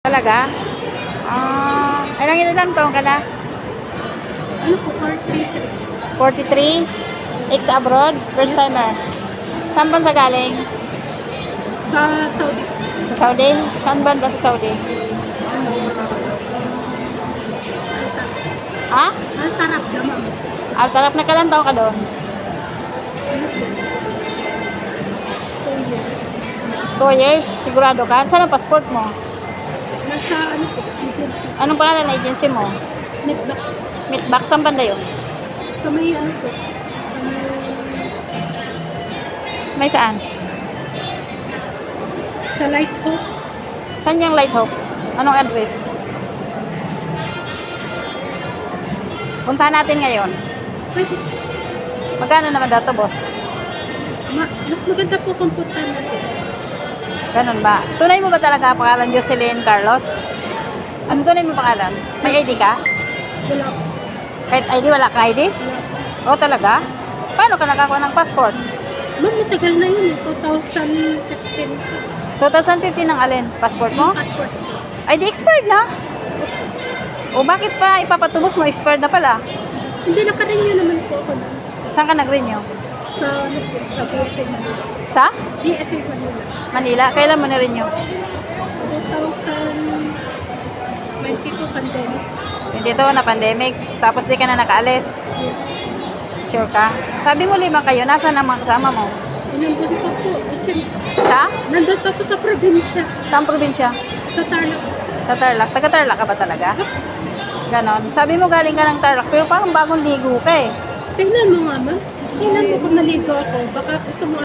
Talaga? Ah, ilang ilang taon ka na? Ano po, country siya? 43? Ex abroad? First timer? Saan bansa galing? Sa Saudi. Sa Saudi? Saan banda sa Saudi? Ha? Al-Tarap naman. Altarap na kalang taon ka doon? Ano po? Two years. Two years? Sigurado ka? Saan ang passport mo? Nasa ano po, agency. Anong pangalan ng agency mo? Midback. Meatback? Saan banda yun? Sa may ano po, sa may May saan? sa Light Hope. Saan yung Light Hope? Anong address? Puntahan natin ngayon. Pwede. Magkano naman daw to, boss? Ma mas maganda po kung punta natin. Ganun ba? Tunay mo ba talaga ang pangalan Jocelyn Carlos? Ano tunay mo pangalan? May ID ka? Wala. Kahit ID, wala ka ID? Wala po. O talaga? Paano ka nakakuha ng passport? Ma'am, matagal na yun. eh. 2015. 2015 ang alin? Passport mo? Passport. ID expired na? O bakit pa ipapatubos mo? Expired na pala. Hindi, nakarenew naman po ako. Saan ka nag-renew? Sa sa DFA Manila. Sa? DFA Manila. Manila? Kailan mo na-renew? 2022 pandemic. Hindi to na pandemic. Tapos di ka na nakaalis. Sure ka? Sabi mo lima kayo. Nasaan ang mga kasama mo? Nandun pa po. Sa? Nandun pa po sa probinsya. Saan probinsya? Sa Tarlac. Sa Tarlac. Taga Tarlac ka ba talaga? Ganon. Sabi mo galing ka ng Tarlac, pero parang bagong ligo ka eh. Tingnan mo nga, ma'am. Tingnan mo kung naligo ako. Baka gusto mo